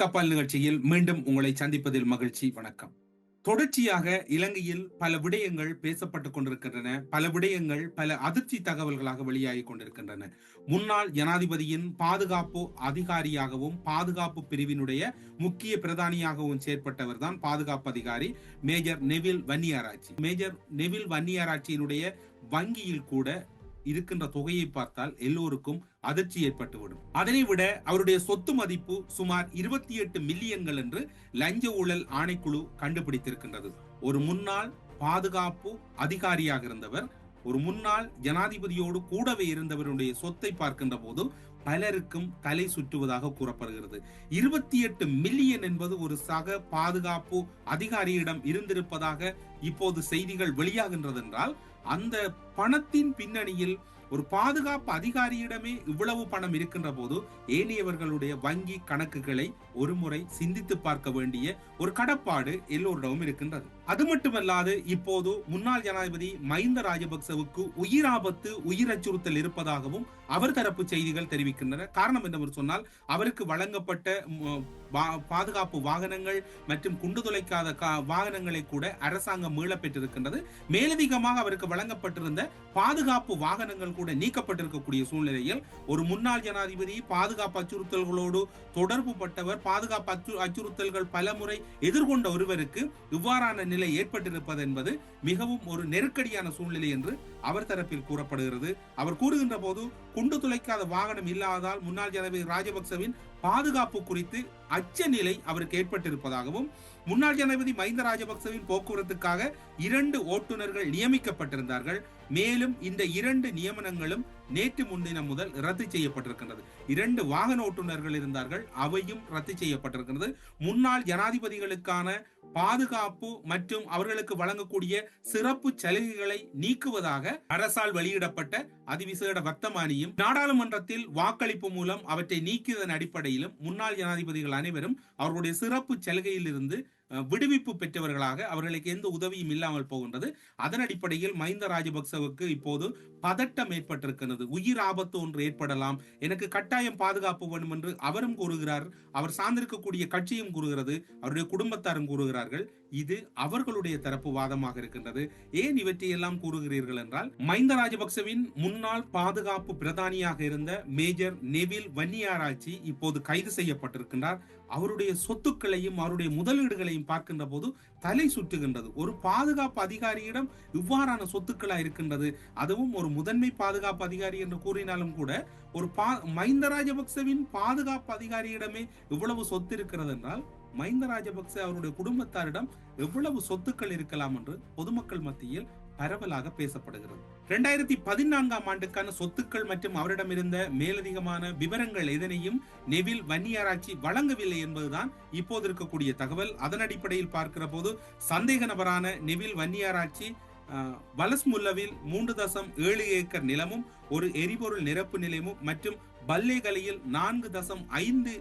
கப்பல் நிகழ்ச்சியில் மீண்டும் உங்களை சந்திப்பதில் மகிழ்ச்சி வணக்கம். தொடர்ச்சியாக இலங்கையில் பல விடயங்கள் பேசப்பட்டுக் கொண்டிருக்கின்றன. பல விடயங்கள் பல அதிர்ச்சி தகவல்களாக வெளியாகி கொண்டிருக்கின்றன. முன்னாள் ஜனாதிபதியின் பாதுகாப்பு அதிகாரியாகவும் பாதுகாப்பு பிரிவினுடைய முக்கிய பிரதானியாகவும் செயற்பட்டவர் தான் பாதுகாப்பு அதிகாரி major Neville Wanniarachchi. Major Neville வன்னியாராய்ச்சியினுடைய வங்கியில் கூட இருக்கின்ற தொகையை பார்த்தால் எல்லோருக்கும் அதிர்ச்சி ஏற்பட்டுவிடும். அதனை விட அவருடைய சொத்து மதிப்பு சுமார் இருபத்தி எட்டு மில்லியன்கள் என்று லஞ்ச ஊழல் ஆணைக்குழு கண்டுபிடித்திருக்கின்றது. ஒரு முன்னாள் பாதுகாப்பு அதிகாரியாக இருந்தவர் ஒரு முன்னாள் ஜனாதிபதியோடு கூடவே இருந்தவருடைய சொத்தை பார்க்கின்ற போது பலருக்கும் தலை சுற்றுவதாக கூறப்படுகிறது. இருபத்தி எட்டு மில்லியன் என்பது ஒரு சக பாதுகாப்பு அதிகாரியிடம் இருந்திருப்பதாக இப்போது செய்திகள் வெளியாகின்றது என்றால் அந்த பணத்தின் பின்னணியில் ஒரு பாதுகாப்பு அதிகாரியிடமே இவ்வளவு பணம் இருக்கின்ற போது ஏனையவர்களுடைய வங்கி கணக்குகளை ஒரு முறை சிந்தித்து பார்க்க வேண்டிய ஒரு கடப்பாடு எல்லோரிடமும் இருக்கின்றது. அது மட்டுமல்லாது இப்போது முன்னாள் ஜனாதிபதி மஹிந்த ராஜபக்சவுக்கு உயிர் ஆபத்து உயிர் அச்சுறுத்தல் இருப்பதாகவும் அவர் தரப்பு செய்திகள் தெரிவிக்கின்றன. காரணம் என்னவென்று சொன்னால் அவருக்கு வழங்கப்பட்ட பாதுகாப்பு வாகனங்கள் மற்றும் குண்டு துளைக்காத கா- வாகனங்களை கூட அரசாங்கம் மீளப்பெற்றிருக்கின்றது. மேலதிகமாக அவருக்கு வழங்கப்பட்டிருந்த பாதுகாப்பு வாகனங்கள் கூட நீக்கப்பட்டிருக்கக்கூடிய சூழ்நிலையில் ஒரு முன்னாள் ஜனாதிபதி பாதுகாப்பு அச்சுறுத்தல்களோடு தொடர்பு பட்டவர் பாதுகாப்பு அச்சு அச்சுறுத்தல்கள் பல முறை எதிர்கொண்ட ஒருவருக்கு இவ்வாறான நிலை ஏற்பட்டிருப்பது என்பது மிகவும் ஒரு நெருக்கடியான சூழ்நிலை என்று அவர் தரப்பில் கூறப்படுகிறது. அவர் கூறுகின்ற போது குண்டு துளைக்காத வாகனம் இல்லாததால் முன்னாள் ஜனாதிபதி ராஜபக்சவின் பாதுகாப்பு குறித்து அச்ச நிலை அவருக்கு ஏற்பட்டிருப்பதாகவும் முன்னாள் ஜனாதிபதி மஹிந்த ராஜபக்சவின் போக்குவரத்துக்காக இரண்டு ஓட்டுநர்கள் நியமிக்கப்பட்டிருந்தார்கள். மேலும் இந்த இரண்டு நியமனங்களும் நேற்று முன்தினம் முதல் ரத்து செய்யப்பட்டிருக்கின்றது. இரண்டு வாகன ஓட்டுநர்கள் இருந்தார்கள் அவையும் ரத்து செய்யப்பட்டிருக்கிறது முன்னாள் ஜனாதிபதிகளுக்கான பாதுகாப்பு மற்றும் அவர்களுக்கு வழங்கக்கூடிய சிறப்பு சலுகைகளை நீக்குவதாக அரசால் வெளியிடப்பட்ட அதிவிசேட வர்த்தமானியும் நாடாளுமன்றத்தில் வாக்களிப்பு மூலம் அவற்றை நீக்கியதன் அடிப்படையிலும் முன்னாள் ஜனாதிபதிகள் அனைவரும் அவர்களுடைய சிறப்பு சலுகையிலிருந்து அஹ், விடுவிப்பு பெற்றவர்களாக அவர்களுக்கு எந்த உதவியும் இல்லாமல் போகின்றது. அதன் அடிப்படையில் மஹிந்த ராஜபக்சவுக்கு இப்போது பதட்டம் ஏற்பட்டிருக்கிறது உயிர் ஆபத்து ஒன்று ஏற்படலாம். எனக்கு கட்டாயம் பாதுகாப்பு வேண்டும் என்று அவரும் கூறுகிறார். அவர் சார்ந்திருக்கக்கூடிய கட்சியும் கூறுகிறது. அவருடைய குடும்பத்தாரும் கூறுகிறார்கள். இது அவர்களுடைய தரப்பு வாதமாக இருக்கின்றது. ஏன் இவற்றையெல்லாம் கூறுகிறீர்கள் என்றால் மஹிந்த ராஜபக்சவின் முன்னாள் பாதுகாப்பு பிரதானியாக இருந்த மேஜர் நெவில் வன்னியாராய்ச்சி இப்போது கைது செய்யப்பட்டிருக்கின்றார். அவருடைய சொத்துக்களையும் அவருடைய முதலீடுகளையும் பார்க்கின்ற போது தலை சுற்றுகின்றது. ஒரு பாதுகாப்பு அதிகாரியிடம் இவ்வாறான சொத்துக்களா இருக்கின்றது. அதுவும் ஒரு முதன்மை பாதுகாப்பு அதிகாரி என்று கூறினாலும் கூட ஒரு பா மஹிந்த ராஜபக்சவின் பாதுகாப்பு அதிகாரியிடமே இவ்வளவு சொத்து இருக்கிறது என்றால் மஹிந்த ராஜபக்ச அவருடைய குடும்பத்தாரிடம் எவ்வளவு சொத்துக்கள் இருக்கலாம் என்று பொதுமக்கள் மத்தியில் பரவலாக பேசப்படுகிறது. இரண்டாயிரத்தி பதினான்காம் ஆண்டுக்கான சொத்துக்கள் மற்றும் அவரிடம் இருந்த மேலதிகமான விவரங்கள் எதனையும் நெவில் வன்னியாராய்ச்சி வழங்கவில்லை என்பதுதான் இப்போது இருக்கக்கூடிய தகவல். அதன் அடிப்படையில் பார்க்கிற போது சந்தேக நபரான நெவில் வன்னியாராய்ச்சி அஹ், வலஸ்முல்லவில் மூன்று தசம் ஏழு ஏக்கர் நிலமும் ஒரு எரிபொருள் நிரப்பு நிலையமும் மற்றும் பல்லேகலையில் நான்கு தசம் ஐந்து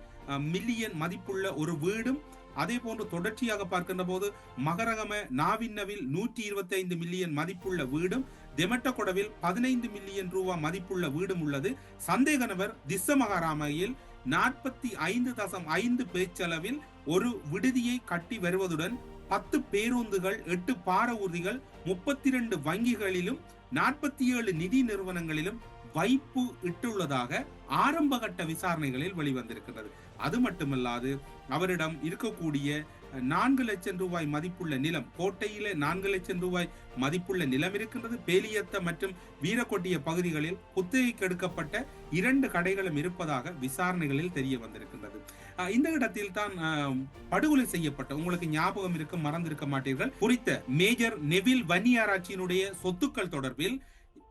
மில்லியன் மதிப்புள்ள ஒரு வீடும் அதே போன்று தொடர்ச்சியாக பார்க்கின்ற போது மகரகம நாவின்னவில் நூற்றி இருபத்தி ஐந்து மில்லியன் மதிப்புள்ள வீடும் தெமட்டகொடவில் பதினைந்து மில்லியன் ரூபா மதிப்புள்ள வீடும் உள்ளது. சந்தேக நபர் திஸ்ஸமகாராமையில் நாற்பத்தி ஐந்து தசம் ஐந்து பேச்சளவில் ஒரு விடுதியை கட்டி வருவதுடன் பத்து பேருந்துகள் எட்டு பார ஊர்திகள் முப்பத்தி இரண்டு வங்கிகளிலும் நாற்பத்தி ஏழு நிதி நிறுவனங்களிலும் வைப்பு இட்டுள்ளதாக ஆரம்பகட்ட விசாரணைகளில் வெளிவந்திருக்கிறது அது மட்டுமல்லாது அவரிடம் இருக்கக்கூடிய நான்கு லட்சம் ரூபாய் மதிப்புள்ள நிலம் கோட்டையிலே நான்கு லட்சம் ரூபாய் மதிப்புள்ள நிலம் இருக்கின்றது. பேலியத்த மற்றும் வீரக்கொட்டிய பகுதிகளில் குத்தகைக்கு எடுக்கப்பட்ட இரண்டு கடைகளும் இருப்பதாக விசாரணைகளில் தெரிய வந்திருக்கின்றது. இந்த இடத்தில் தான் படுகொலை செய்யப்பட்ட உங்களுக்கு ஞாபகம் இருக்க மறந்திருக்க மாட்டீர்கள் குறித்த மேஜர் நெவில் வன்னியாராட்சியினுடைய சொத்துக்கள் தொடர்பில்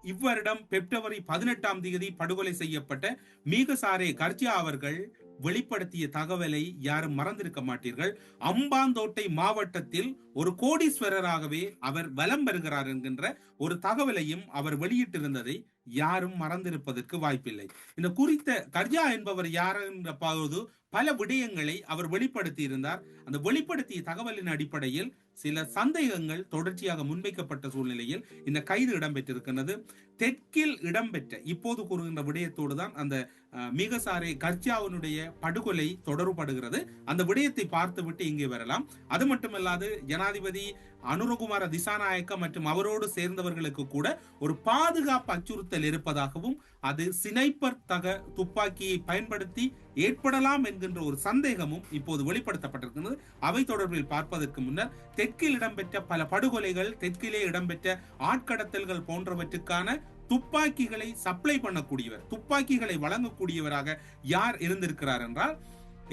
இவ்வருடம் பிப்ரவரி பதினெட்டாம் தேதி படுகொலை செய்யப்பட்ட மீகசாரே கர்ஜியா அவர்கள் வெளிப்படுத்திய தகவலை யாரும் மறந்திருக்க மாட்டீர்கள். அம்பாந்தோட்டை மாவட்டத்தில் ஒரு கோடீஸ்வரராகவே அவர் வலம் பெறுகிறார் என்கின்ற ஒரு தகவலையும் அவர் வெளியிட்டிருந்ததை யாரும் மறந்திருப்பதற்கு வாய்ப்பில்லை. இந்த குறித்த கர்ஜா என்பவர் யார் என்ற போது பல விடயங்களை அவர் வெளிப்படுத்தி இருந்தார் அந்த வெளிப்படுத்திய தகவலின் அடிப்படையில் சில சந்தேகங்கள் தொடர்ச்சியாக முன்வைக்கப்பட்ட சூழ்நிலையில் இந்த கைது இடம்பெற்றிருக்கிறது தெற்கில் இடம்பெற்ற இப்போது கூறுகின்ற விடயத்தோடு தான் அந்த மிகசாரை கர்ஜியாவினுடைய படுகொலை தொடர்படுகிறது. அந்த விடயத்தை பார்த்துவிட்டு இங்கே வரலாம். அது மட்டுமல்லாது ஜனாதிபதி அனுரகுமார திசாநாயக்க மற்றும் அவரோடு சேர்ந்தவர்களுக்கு கூட ஒரு பாதுகாப்பு அச்சுறுத்தல் இருப்பதாகவும் அது சினைப்பர் தக துப்பாக்கியை பயன்படுத்தி ஏற்படலாம் என்கின்ற ஒரு சந்தேகமும் இப்போது வெளிப்படுத்தப்பட்டிருக்கிறது. அவை தொடர்பில் பார்ப்பதற்கு முன்னர் தெற்கில் இடம்பெற்ற பல படுகொலைகள் தெற்கிலே இடம்பெற்ற ஆட்கடத்தல்கள் போன்றவற்றுக்கான துப்பாக்கிகளை சப்ளை பண்ணக்கூடியவர் துப்பாக்கிகளை வழங்கக்கூடியவராக யார் இருந்திருக்கிறார் என்றால்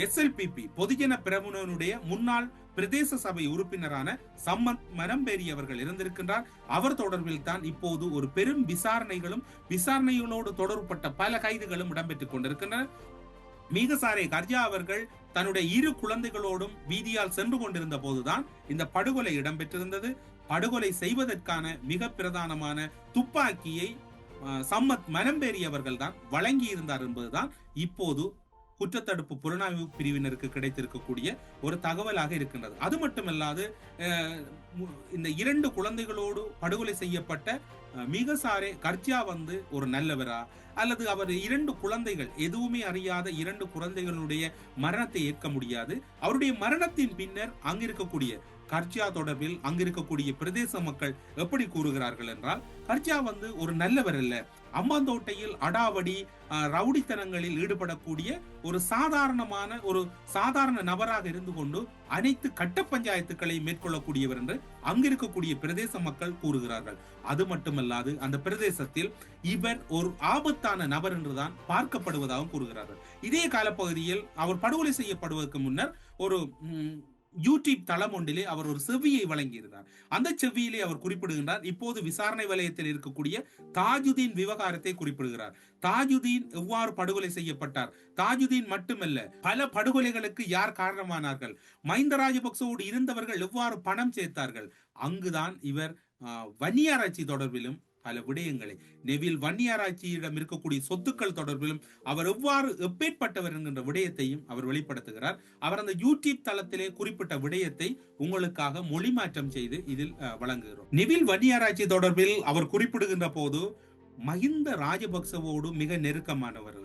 எஸ்எல்பிபி பொதுஜன பிரமுனனுடைய முன்னாள் பிரதேச சபை உறுப்பினரான சம்மந்த் மரம்பேரி அவர்கள் இருந்திருக்கின்றார். அவர் தொடர்பில் தான் இப்போது ஒரு பெரும் விசாரணைகளும் விசாரணைகளோடு தொடர்பட்ட பல கைதுகளும் இடம்பெற்றுக் கொண்டிருக்கின்றன. மீகசாரை கர்ஜா அவர்கள் தன்னுடைய இரு குழந்தைகளோடும் வீதியால் சென்று கொண்டிருந்த போதுதான் இந்த படுகொலை இடம்பெற்றிருந்தது. படுகொலை செய்வதற்கான மிக பிரதானமான துப்பாக்கியை சம்மத் மனம்பேரி அவர்கள் தான் வழங்கி இருந்தார் என்பதுதான் இப்போது குற்றத்தடுப்பு புலனாய்வு பிரிவினருக்கு கிடைத்திருக்கக்கூடிய ஒரு தகவலாக இருக்கின்றது. அது மட்டுமல்லாது இந்த இரண்டு குழந்தைகளோடு படுகொலை செய்யப்பட்ட அஹ், மிகசாரே கர்ஜியா வந்து ஒரு நல்லவரா? அல்லது அவர் இரண்டு குழந்தைகள் எதுவுமே அறியாத இரண்டு குழந்தைகளுடைய மரணத்தை ஏற்க முடியாது. அவருடைய மரணத்தின் பின்னர் அங்கிருக்கக்கூடிய கர்ஜியா தொடர்பில் அங்கிருக்கக்கூடிய பிரதேச மக்கள் எப்படி கூறுகிறார்கள் என்றால் கர்ஜியா வந்து ஒரு நல்லவர் அல்ல. அம்பாந்தோட்டையில் அடாவடி அஹ், ரவுடித்தனங்களில் ஈடுபடக்கூடிய ஒரு சாதாரணமான ஒரு சாதாரண நபராக இருந்து கொண்டு அனைத்து கட்ட பஞ்சாயத்துக்களை மேற்கொள்ளக்கூடியவர் என்று அங்கிருக்கக்கூடிய பிரதேச மக்கள் கூறுகிறார்கள். அது மட்டுமல்லாது அந்த பிரதேசத்தில் இவர் ஒரு ஆபத்தான நபர் என்றுதான் பார்க்கப்படுவதாகவும் கூறுகிறார்கள். இதே காலப்பகுதியில் அவர் படுகொலை செய்யப்படுவதற்கு முன்னர் ஒரு யூடியூப் தளம் ஒன்றிலே அவர் ஒரு செவ்வியை வழங்கியிருந்தார். அந்த செவ்வியிலே அவர் குறிப்பிடுகின்றார் இப்போது விசாரணை வலயத்தில் இருக்கக்கூடிய தாஜுதீன் விவகாரத்தை குறிப்பிடுகிறார். தாஜுதீன் எவ்வாறு படுகொலை செய்யப்பட்டார்? தாஜுதீன் மட்டுமல்ல பல படுகொலைகளுக்கு யார் காரணமானார்கள்? மஹிந்த ராஜபக்சவோடு இருந்தவர்கள் எவ்வாறு பணம் சேர்த்தார்கள்? அங்குதான் இவர் ஆஹ், வன்னியாராய்ச்சி தொடர்பிலும் பல விடயங்களை. நெவில் வன்னியாராய்ச்சியிடம் இருக்கக்கூடிய சொத்துக்கள் தொடர்பிலும் அவர் எவ்வாறு எப்பேற்பட்டவர் என்கின்ற விடயத்தையும் அவர் வெளிப்படுத்துகிறார். அவர் அந்த யூடியூப் தளத்திலே குறிப்பிட்ட விடயத்தை உங்களுக்காக மொழிமாற்றம் செய்து இதில் வழங்குகிறோம். நெவில் வன்னியாராய்ச்சி தொடர்பில் அவர் குறிப்பிடுகின்ற போது மஹிந்த ராஜபக்சவோடு மிக நெருக்கமானவர்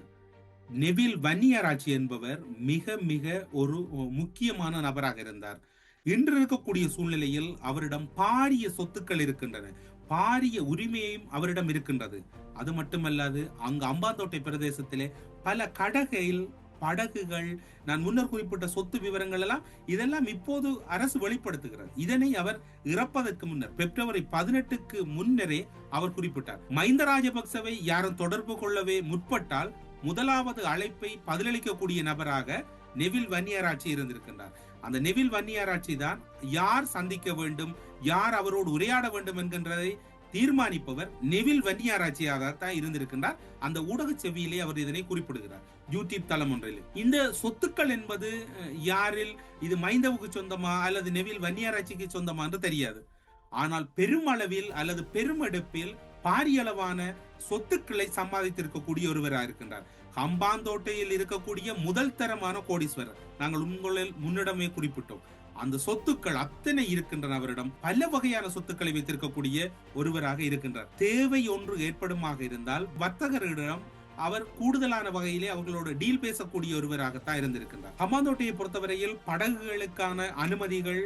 நெவில் வன்னியராட்சி என்பவர் மிக மிக ஒரு முக்கியமான நபராக இருந்தார். இன்று இருக்கக்கூடிய சூழ்நிலையில் அவரிடம் பாரிய சொத்துக்கள் இருக்கின்றன. பாரிய உரிமையும் அவரிடம் இருக்கின்றது. அது மட்டுமல்லாது அங்கு அம்பாந்தோட்டை பிரதேசத்திலே பல கடகையில் படகுகள் நான் முன்னர் குறிப்பிட்ட சொத்து விவரங்கள் எல்லாம் இதெல்லாம் இப்போது அரசு வெளிப்படுத்துகிறது. இதனை அவர் இறப்பதற்கு முன்னர் பிப்ரவரி பதினெட்டுக்கு முன்னரே அவர் குறிப்பிட்டார். மஹிந்த ராஜபக்சவை யாரும் தொடர்பு கொள்ளவே முற்பட்டால் முதலாவது அழைப்பை பதிலளிக்கக்கூடிய நபராக நெவில் வன்னியாராட்சி இருந்திருக்கின்றார். அந்த நெவில் வன்னியராட்சி தான் யார் சந்திக்க வேண்டும் யார் அவரோடு உரையாட வேண்டும் என்கின்றதை தீர்மானிப்பவர் நெவில் வன்னியாராட்சியாக தான் இருந்திருக்கின்றார். அந்த ஊடக செவியிலே அவர் இதனை குறிப்பிடுகிறார். யூடியூப் தளம் ஒன்றில். இந்த சொத்துக்கள் என்பது யாரில்? இது மைந்தவுக்கு சொந்தமா? அல்லது நெவில் வன்னியாராட்சிக்கு சொந்தமா என்று தெரியாது. ஆனால் பெருமளவில் அல்லது பெருமெடுப்பில் பாரியளவான சொத்துக்களை சம்பாதித்திருக்கக்கூடிய ஒருவராக இருக்கின்றார். கம்பாந்தோட்டையில் இருக்கக்கூடிய முதல் தரமான கோடீஸ்வரர். நாங்கள் உங்களில் முன்னிடமே குறிப்பிட்டோம். அந்த சொத்துக்கள் அத்தனை இருக்கின்றன அவரிடம். பல வகையான சொத்துக்களை வைத்திருக்கக்கூடிய ஒருவராக இருக்கின்றார். தேவை ஒன்று ஏற்படுமாக இருந்தால் வர்த்தகரிடம் அவர் கூடுதலான வகையிலே அவர்களோட டீல் பேசக்கூடிய ஒருவராகத்தான் இருந்திருக்கின்றார். ஹமாந்தோட்டையை பொறுத்தவரையில் படகுகளுக்கான அனுமதிகள்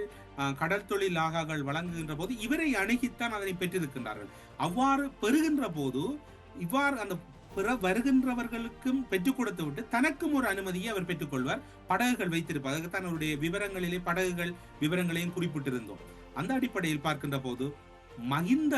கடல் தொழில் ஆகாக்கள் வழங்குகின்ற போது இவரை அணுகித்தான் அதனை பெற்றிருக்கின்றார்கள். அவ்வாறு பெறுகின்ற போது இவ்வாறு அந்த பிற வருகின்றவர்களுக்கும் பெற்றுக் கொடுத்து விட்டு தனக்கும் ஒரு அனுமதியை அவர் பெற்றுக்கொள்வார் படகுகள் வைத்திருப்பார் அதுக்குத்தான் அவருடைய விவரங்களிலே படகுகள் விவரங்களையும் குறிப்பிட்டிருந்தோம். அந்த அடிப்படையில் பார்க்கின்ற போது மஹிந்த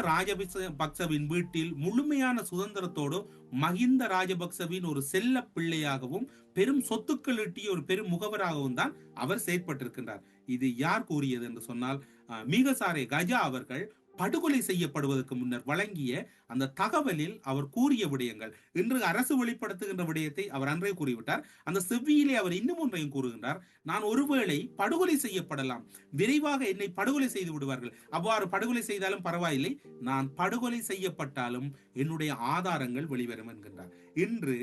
பக்சவின் வீட்டில் முழுமையான சுதந்திரத்தோடு மஹிந்த ராஜபக்சவின் ஒரு செல்ல பிள்ளையாகவும் பெரும் சொத்துக்கள் ஈட்டிய ஒரு பெரும் முகவராகவும் தான் அவர் செயற்பட்டிருக்கின்றார். இது யார் கூறியது என்று சொன்னால் அஹ், மீகசாரே கஜா அவர்கள் படுகொலை செய்யப்படுவதற்கு முன்னர் வழங்கிய அந்த தகவலில் அவர் கூறிய விடயங்கள். இன்று அரசு வெளிப்படுத்துகின்ற விடயத்தை அவர் அன்றே கூறிவிட்டார். அந்த செவ்வியிலே அவர் இன்னும் ஒன்றையும் கூறுகின்றார். நான் ஒருவேளை படுகொலை செய்யப்படலாம். விரைவாக என்னை படுகொலை செய்து விடுவார்கள். அவ்வாறு படுகொலை செய்தாலும் பரவாயில்லை. நான் படுகொலை செய்யப்பட்டாலும் என்னுடைய ஆதாரங்கள் வெளிவரும் என்கின்றார். இன்று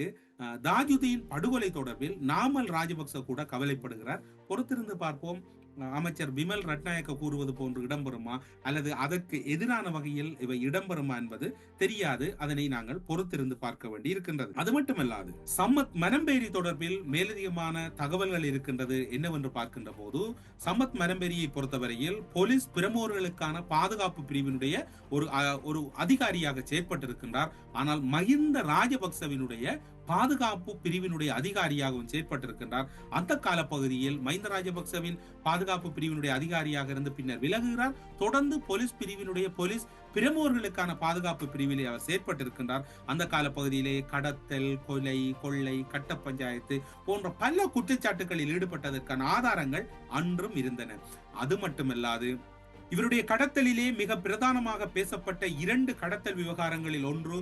தாஜுதீன் படுகொலை தொடர்பில் நாமல் ராஜபக்ச கூட கவலைப்படுகிறார். பொறுத்திருந்து பார்ப்போம். அமைச்சர் விமல் ரட்நாயக்க கூறுவது போன்று இடம்பெறுமா? அல்லது அதற்கு எதிரான வகையில் இவை இடம்பெறுமா என்பது தெரியாது. அதனை நாங்கள் பொறுத்திருந்து பார்க்க வேண்டி இருக்கின்றது. அது மட்டுமல்லாது சம்மத் மரம்பேரி தொடர்பில் மேலதிகமான தகவல்கள் இருக்கின்றது என்னவென்று பார்க்கின்ற போது சம்மத் மரம்பேரியை பொறுத்தவரையில் போலீஸ் பிரமுகர்களுக்கான பாதுகாப்பு பிரிவினுடைய ஒரு அஹ், ஒரு அதிகாரியாக செயற்பட்டிருக்கின்றார். ஆனால் மஹிந்த ராஜபக்சவினுடைய பாதுகாப்பு பிரிவினுடைய அதிகாரியாகவும் செயற்பட்டிருக்கின்றார். அந்த கால பகுதியில் மஹிந்த ராஜபக்சவின் பாதுகாப்பு பிரிவினுடைய அதிகாரியாக இருந்து பின்னர் விலகுகிறார். தொடர்ந்து போலீஸ் பிரிவினுடைய போலீஸ் பிரமுகர்களுக்கான பாதுகாப்பு பிரிவிலே அவர் செயற்பட்டிருக்கின்றார். அந்த காலப்பகுதியிலே கடத்தல் கொலை கொள்ளை கட்ட பஞ்சாயத்து போன்ற பல குற்றச்சாட்டுகளில் ஈடுபட்டதற்கான ஆதாரங்கள் அன்றும் இருந்தன. அது மட்டுமல்லாது இவருடைய கடத்தலிலே மிக பிரதானமாக பேசப்பட்ட இரண்டு கடத்தல் விவகாரங்களில் ஒன்று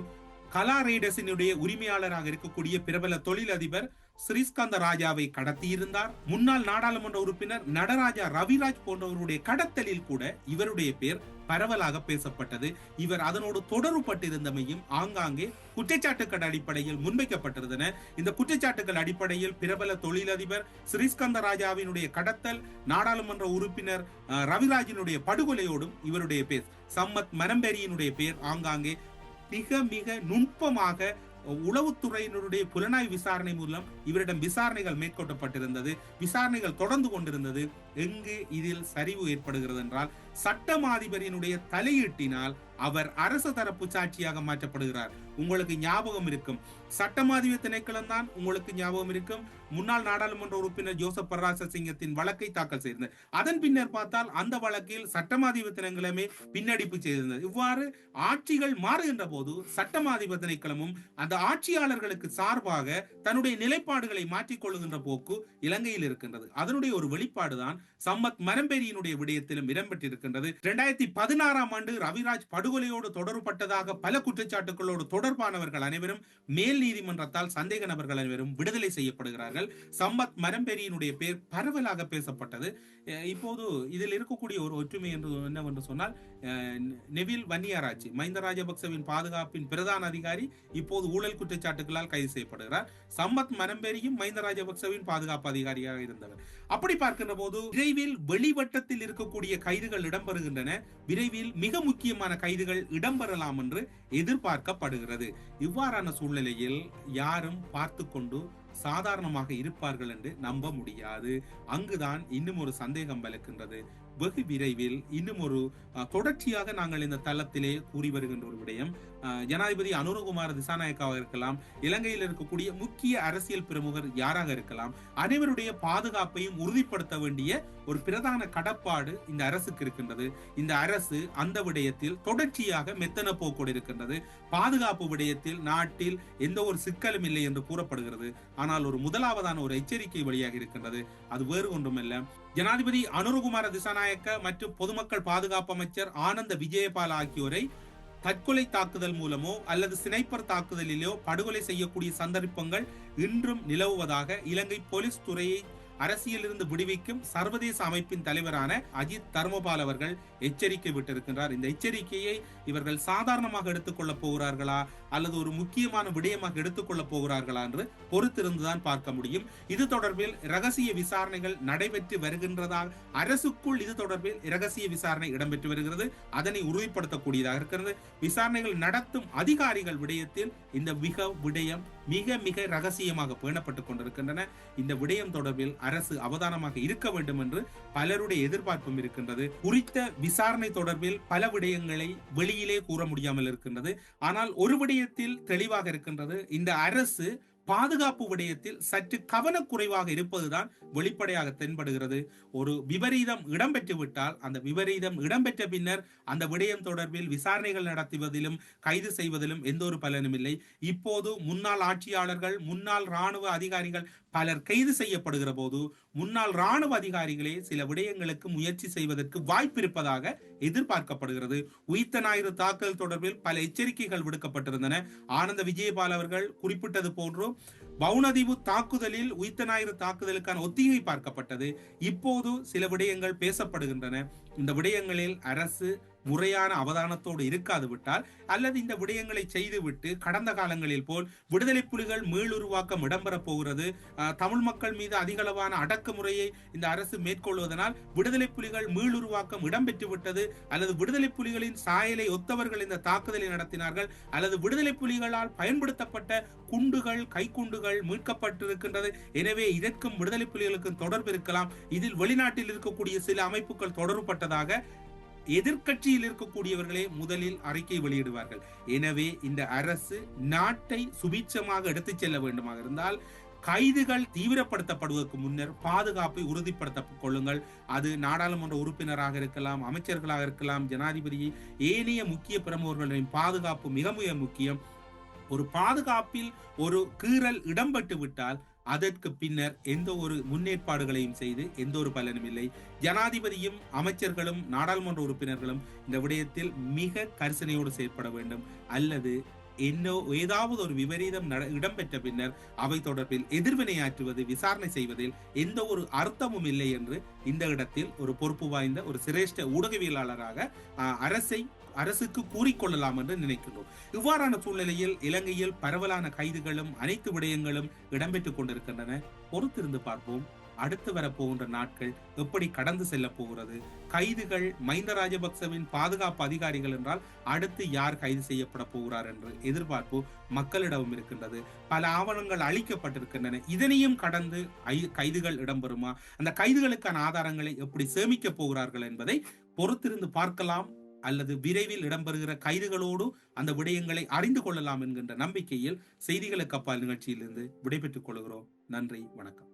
கலா ரைடர்ஸினுடைய உரிமையாளராக இருக்கக்கூடிய பிரபல தொழிலதிபர் ஸ்ரீஸ்கந்த ராஜாவை கடத்தியிருந்தார். முன்னாள் நாடாளுமன்ற உறுப்பினர் நடராஜா ரவிராஜ் போன்றவருடைய கடத்தலில் கூட இவருடைய பெயர் பரவலாக பேசப்பட்டது. இவர் அதனோடு தொடர்புபட்டிருந்தமையும் ஆங்காங்கே குற்றச்சாட்டுக்கள் அடிப்படையில் முன்வைக்கப்பட்டிருந்தன. இந்த குற்றச்சாட்டுகள் அடிப்படையில் பிரபல தொழிலதிபர் ஸ்ரீஸ்கந்த ராஜாவினுடைய கடத்தல் நாடாளுமன்ற உறுப்பினர் ரவிராஜினுடைய படுகொலையோடும் இவருடைய பேர் சம்மத் மரம்பெரியினுடைய பேர் ஆங்காங்கே மிக மிக நுட்பமாக உளவுத்துறையினருடைய புலனாய்வு விசாரணை மூலம் இவரிடம் விசாரணைகள் மேற்கொள்ளப்பட்டிருந்தது. விசாரணைகள் தொடர்ந்து கொண்டிருந்தது. எங்கு இதில் சரிவு ஏற்படுகிறது என்றால் சட்டமாதிபரியினுடைய தலையீட்டினால் அவர் அரச தரப்பு சாட்சியாக மாற்றப்படுகிறார். உங்களுக்கு ஞாபகம் இருக்கும். சட்டமாதிப திணைக்களம் தான் உங்களுக்கு ஞாபகம் இருக்கும். முன்னாள் நாடாளுமன்ற உறுப்பினர் ஜோசப் பராச சிங்கத்தின் வழக்கை தாக்கல் செய்திருந்தது. அதன் பின்னர் பார்த்தால் அந்த வழக்கில் சட்டமாதிப திணைக்களமே பின்னடிப்பு செய்திருந்தது. இவ்வாறு ஆட்சிகள் மாறுகின்ற போது சட்டமாதிப திணைக்களமும் அந்த ஆட்சியாளர்களுக்கு சார்பாக தன்னுடைய நிலைப்பாடுகளை மாற்றிக்கொள்ளுகின்ற போக்கு இலங்கையில் இருக்கின்றது. அதனுடைய ஒரு வெளிப்பாடுதான் சம்மத் மரம்பெரியினுடைய விடயத்திலும் இடம்பெற்றிருக்கின்றது. இரண்டாயிரத்தி பதினாறாம் ஆண்டு ரவிராஜ் படு படுகொலையோடு தொடர்பட்டதாக பல குற்றச்சாட்டுகளோடு தொடர்பானவர்கள் அனைவரும் மேல் நீதிமன்றத்தால் சந்தேக நபர்கள் அனைவரும் விடுதலை செய்யப்படுகிறார்கள். சம்பத் மரம்பெரியினுடைய பேர் பரவலாக பேசப்பட்டது. இப்போது இதில் இருக்கக்கூடிய ஒரு ஒற்றுமை என்று என்னவென்று சொன்னால் நெவில் வன்னியாராட்சி மஹிந்த ராஜபக்சவின் பாதுகாப்பின் பிரதான அதிகாரி இப்போது ஊழல் குற்றச்சாட்டுகளால் கைது செய்யப்படுகிறார். சம்பத் மரம்பெரியும் மஹிந்த ராஜபக்சவின் பாதுகாப்பு அதிகாரியாக இருந்தவர். அப்படி பார்க்கின்ற போது விரைவில் வெளிவட்டத்தில் இருக்கக்கூடிய கைதுகள் இடம்பெறுகின்றன. விரைவில் மிக முக்கியமான கைதுகள் இடம்பெறலாம் என்று எதிர்பார்க்கப்படுகிறது. இவ்வாறான சூழ்நிலையில் யாரும் பார்த்து கொண்டு சாதாரணமாக இருப்பார்கள் என்று நம்ப முடியாது. அங்குதான் இன்னும் ஒரு சந்தேகம் விளக்கின்றது வெகு விரைவில் இன்னும் ஒரு தொடர்ச்சியாக நாங்கள் இந்த தளத்திலே கூறி வருகின்ற ஒரு விடயம். ஜனாதிபதி அனுரகுமார் திசாநாயக்காவாக இருக்கலாம் இலங்கையில் இருக்கக்கூடிய முக்கிய அரசியல் பிரமுகர் யாராக இருக்கலாம் அனைவருடைய பாதுகாப்பையும் உறுதிப்படுத்த வேண்டிய ஒரு பிரதான கடப்பாடு இந்த அரசுக்கு இருக்கின்றது. இந்த அரசு அந்த விடயத்தில் தொடர்ச்சியாக மெத்தன போக்கோடு இருக்கின்றது. பாதுகாப்பு விடயத்தில் நாட்டில் எந்த ஒரு சிக்கலும் இல்லை என்று கூறப்படுகிறது. ஆனால் ஒரு முதலாவதான ஒரு எச்சரிக்கை வழியாக இருக்கின்றது. அது வேறு ஒன்றுமல்ல. ஜனாதிபதி அனுரகுமார திசாநாயக்க மற்றும் பொதுமக்கள் பாதுகாப்பு அமைச்சர் ஆனந்த விஜயபால் ஆகியோரை தற்கொலை தாக்குதல் மூலமோ அல்லது சினைப்பர் தாக்குதலிலோ படுகொலை செய்யக்கூடிய சந்தர்ப்பங்கள் இன்றும் நிலவுவதாக இலங்கை போலீஸ் துறையை அரசியலிருந்து விடுவிக்கும் சர்வதேச அமைப்பின் தலைவரான அஜித் தர்மபால் அவர்கள் எச்சரிக்கை விட்டிருக்கின்றார். இந்த எச்சரிக்கையை இவர்கள் சாதாரணமாக எடுத்துக்கொள்ளப் போகிறார்களா? அல்லது ஒரு முக்கியமான விடயமாக எடுத்துக்கொள்ளப் போகிறார்களா என்று பொறுத்திருந்துதான் பார்க்க முடியும். இது தொடர்பில் ரகசிய விசாரணைகள் நடைபெற்று வருகின்றதாக அரசுக்குள் இது தொடர்பில் ரகசிய விசாரணை இடம்பெற்று வருகிறது. அதனை உறுதிப்படுத்தக்கூடியதாக இருக்கிறது. விசாரணைகள் நடத்தும் அதிகாரிகள் விடயத்தில் இந்த மிக விடயம் மிக மிக ரகசியமாக பேணப்பட்டுக் கொண்டிருக்கின்றன. இந்த விடயம் தொடர்பில் அரசு அவதானமாக இருக்க வேண்டும் என்று பலருடைய எதிர்பார்ப்பும் இருக்கின்றது. குறித்த விசாரணை தொடர்பில் பல விடயங்களை வெளியிலே கூற முடியாமல் இருக்கின்றது. ஆனால் ஒரு விடயத்தில் தெளிவாக இருக்கின்றது. இந்த அரசு பாதுகாப்பு விடயத்தில் சற்று கவனக்குறைவாக இருப்பதுதான் வெளிப்படையாக தென்படுகிறது. ஒரு விபரீதம் இடம்பெற்றுவிட்டால் அந்த விபரீதம் இடம்பெற்ற பின்னர் அந்த விடயம் தொடர்பில் விசாரணைகள் நடத்துவதிலும் கைது செய்வதிலும் எந்த ஒரு பலனும் இல்லை. இப்போது முன்னாள் ஆட்சியாளர்கள் முன்னாள் ராணுவ அதிகாரிகள் பலர் கைது செய்யப்படுகிற போது முன்னாள் ராணுவ அதிகாரிகளே சில விடயங்களுக்கு முயற்சி செய்வதற்கு வாய்ப்பு இருப்பதாக எதிர்பார்க்கப்படுகிறது. உயிர்த்த ஞாயிறு தாக்குதல் தொடர்பில் பல எச்சரிக்கைகள் விடுக்கப்பட்டிருந்தன. ஆனந்த விஜயபால் அவர்கள் குறிப்பிட்டது போன்று பவுனதீவு தாக்குதலில் உயிர்த்த ஞாயிறு தாக்குதலுக்கான ஒத்திகை பார்க்கப்பட்டது. இப்போது சில விடயங்கள் பேசப்படுகின்றன. இந்த விடயங்களில் அரசு முறையான அவதானத்தோடு இருக்காது விட்டால் அல்லது இந்த விடயங்களை செய்துவிட்டு கடந்த காலங்களில் போல் விடுதலை புலிகள் மீளுருவாக்கம் இடம்பெறப் போகிறது. தமிழ் மக்கள் மீது அதிகளவான அடக்குமுறையை இந்த அரசு மேற்கொள்வதனால் விடுதலை புலிகள் மீளுருவாக்கம் இடம்பெற்று விட்டது. அல்லது விடுதலை புலிகளின் சாயலை ஒத்தவர்கள் இந்த தாக்குதலை நடத்தினார்கள். அல்லது விடுதலை புலிகளால் பயன்படுத்தப்பட்ட குண்டுகள் கைக்குண்டுகள் மீட்கப்பட்டிருக்கின்றது. எனவே இதற்கும் விடுதலை புலிகளுக்கும் தொடர்பு இருக்கலாம். இதில் வெளிநாட்டில் இருக்கக்கூடிய சில அமைப்புகள் தொடர்புபட்டதாக எதிர்க்கட்சியில் இருக்கக்கூடியவர்களே முதலில் அறிக்கை வெளியிடுவார்கள். எனவே இந்த அரசு நாட்டை சுபீட்சமாக எடுத்துச் செல்ல வேண்டுமாக இருந்தால் கைதுகள் தீவிரப்படுத்தப்படுவதற்கு முன்னர் பாதுகாப்பை உறுதிப்படுத்த கொள்ளுங்கள். அது நாடாளுமன்ற உறுப்பினராக இருக்கலாம் அமைச்சர்களாக இருக்கலாம் ஜனாதிபதி ஏனைய முக்கிய பிரமுகர்களின் பாதுகாப்பு மிக மிக முக்கியம். ஒரு பாதுகாப்பில் ஒரு கீறல் இடம்பட்டு விட்டால் அதற்கு பின்னர் எந்த ஒரு முன்னேற்பாடுகளையும் செய்து எந்த ஒரு பலனும் இல்லை. ஜனாதிபதியும் அமைச்சர்களும் நாடாளுமன்ற உறுப்பினர்களும் இந்த விடயத்தில் மிக கரிசனையோடு செயற்பட வேண்டும். அல்லது என்ன ஏதாவது ஒரு விபரீதம் நட- இடம்பெற்ற பின்னர் அவை தொடர்பில் எதிர்வினையாற்றுவது விசாரணை செய்வதில் எந்த ஒரு அர்த்தமும் இல்லை என்று இந்த இடத்தில் ஒரு பொறுப்பு வாய்ந்த ஒரு சிரேஷ்ட ஊடகவியலாளராக அரசை அரசுக்கு கூறிக்கொள்ளலாம் என்று நினைக்கிறோம் இவ்வாறான சூழ்நிலையில் இலங்கையில் பரவலான கைதுகளும் அனைத்து விடயங்களும் இடம்பெற்றுக் கொண்டிருக்கின்றன. பொறுத்திருந்து பார்ப்போம். அடுத்து வரப்போகின்ற நாட்கள் எப்படி கடந்து செல்ல போகிறது? கைதுகள் மஹிந்த ராஜபக்சவின் பாதுகாப்பு அதிகாரிகள் என்றால் அடுத்து யார் கைது செய்யப்பட போகிறார் என்று எதிர்பார்ப்பு மக்களிடமும் இருக்கின்றது. பல ஆவணங்கள் அளிக்கப்பட்டிருக்கின்றன இதனையும் கடந்து கைதுகள் இடம்பெறுமா? அந்த கைதுகளுக்கான ஆதாரங்களை எப்படி சேமிக்க போகிறார்கள் என்பதை பொறுத்திருந்து பார்க்கலாம். அல்லது விரைவில் இடம்பெறுகிற கைதுகளோடு அந்த விடயங்களை அறிந்து கொள்ளலாம் என்கின்ற நம்பிக்கையில் செய்திகளுக்கு அப்பால் நிகழ்ச்சியிலிருந்து விடைபெற்றுக் கொள்கிறோம். நன்றி வணக்கம்.